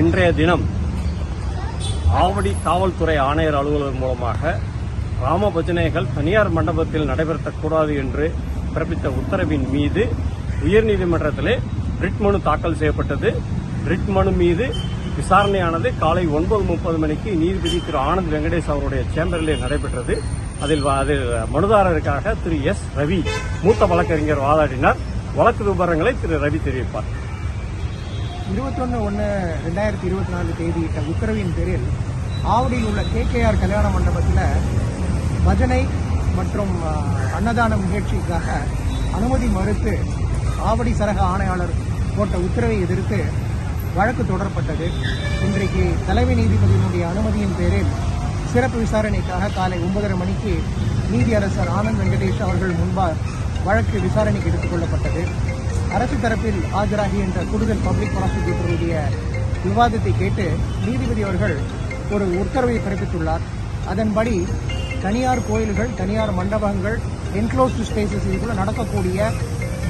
இன்றைய தினம் ஆவடி காவல்துறை ஆணையர் அலுவலகம் மூலமாக ராம பஜனைகள் தனியார் மண்டபத்தில் நடைபெறக்கூடாது என்று பிறப்பித்த உத்தரவின் மீது உயர்நீதிமன்றத்திலே ரிட் மனு தாக்கல் செய்யப்பட்டது. ரிட் மனு மீது விசாரணையானது காலை ஒன்பது முப்பது மணிக்கு நீதிபதி திரு ஆனந்த் வெங்கடேஷ் அவருடைய சேம்பரிலே நடைபெற்றது. அதில் அதில் மனுதாரருக்காக திரு எஸ் ரவி மூத்த வழக்கறிஞர் வாதாடினார். வழக்கு விவரங்களை திரு ரவி தெரிவிப்பார். இருபத்தொன்று ஒன்று ரெண்டாயிரத்தி இருபத்தி நாலு தேதியிட்ட உத்தரவின் பேரில் ஆவடியில் உள்ள கேகேஆர் கல்யாண மண்டபத்தில் பஜனை மற்றும் அன்னதான அன்னதானம் நிகழ்ச்சிக்காக அனுமதி மறுத்து ஆவடி சரக ஆணையாளர் போட்ட உத்தரவை எதிர்த்து வழக்கு தொடரப்பட்டது. இன்றைக்கு தலைமை நீதிபதியினுடைய அனுமதியின் பேரில் சிறப்பு விசாரணைக்காக காலை ஒன்பதரை மணிக்கு நீதியரசர் ஆனந்த் வெங்கடேஷ் அவர்கள் முன்பாக வழக்கு விசாரணைக்கு எடுத்துக் கொள்ளப்பட்டது. அரசு தரப்பில் ஆஜராகி என்ற கூடுதல் பப்ளிக் ப்ராசிக்யூட்டருடைய விவாதத்தை கேட்டு நீதிபதி அவர்கள் ஒரு உத்தரவை பிறப்பித்துள்ளார். அதன்படி தனியார் கோயில்கள் தனியார் மண்டபங்கள் என்க்ளோஸ்டு ஸ்பேசஸ் இதுக்குள்ள நடக்கக்கூடிய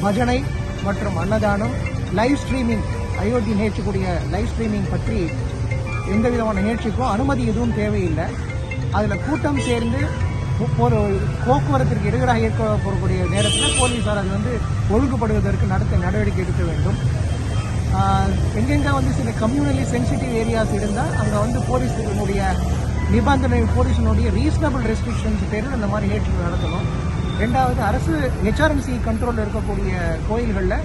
பஜனை மற்றும் அன்னதானம் லைவ் ஸ்ட்ரீமிங் அயோத்தி நிகழ்ச்சிக்கூடிய லைவ் ஸ்ட்ரீமிங் பற்றி எந்த விதமான நிகழ்ச்சிக்கும் அனுமதி எதுவும் தேவையில்லை. அதில் கூட்டம் சேர்ந்து ஒரு போக்குவரத்திற்கு இடையூறாக ஏற்படக்கூடிய நேரத்தில் போலீஸார் அது வந்து ஒழுங்குபடுவதற்கு நடத்த நடவடிக்கை எடுக்க வேண்டும். எங்கெங்கே வந்து சில கம்யூனலி சென்சிட்டிவ் ஏரியாஸ் இருந்தால் அங்கே வந்து போலீஸினுடைய நிபந்தனை போலீஸினுடைய ரீசனபிள் ரெஸ்ட்ரிக்ஷன்ஸ் பேரில் இந்த மாதிரி ஏற்று நடத்தணும். ரெண்டாவது அரசு ஹெச்ஆர்என்சி கண்ட்ரோலில் இருக்கக்கூடிய கோயில்களில்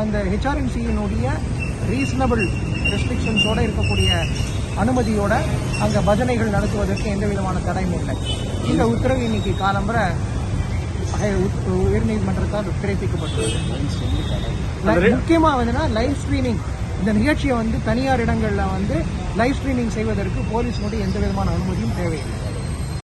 அந்த ஹெச்ஆர்என்சியினுடைய ரீசனபிள் ரெஸ்ட்ரிக்ஷன்ஸோடு இருக்கக்கூடிய அனுமதியோட அங்கே பஜனைகள் நடத்துவதற்கு எந்த விதமான தடையும் இல்லை. இந்த உத்தரவு இன்னைக்கு காலம்பரை உயர்நீதிமன்றத்தால் பிறப்பிக்கப்பட்டுள்ளது. லை- முக்கியமா வந்துன்னா லைவ் ஸ்ட்ரீமிங் இந்த நிகழ்ச்சியை வந்து தனியார் இடங்கள்ல வந்து லைவ் ஸ்ட்ரீமிங் செய்வதற்கு போலீஸினுடைய எந்த விதமான அனுமதியும் தேவையில்லை.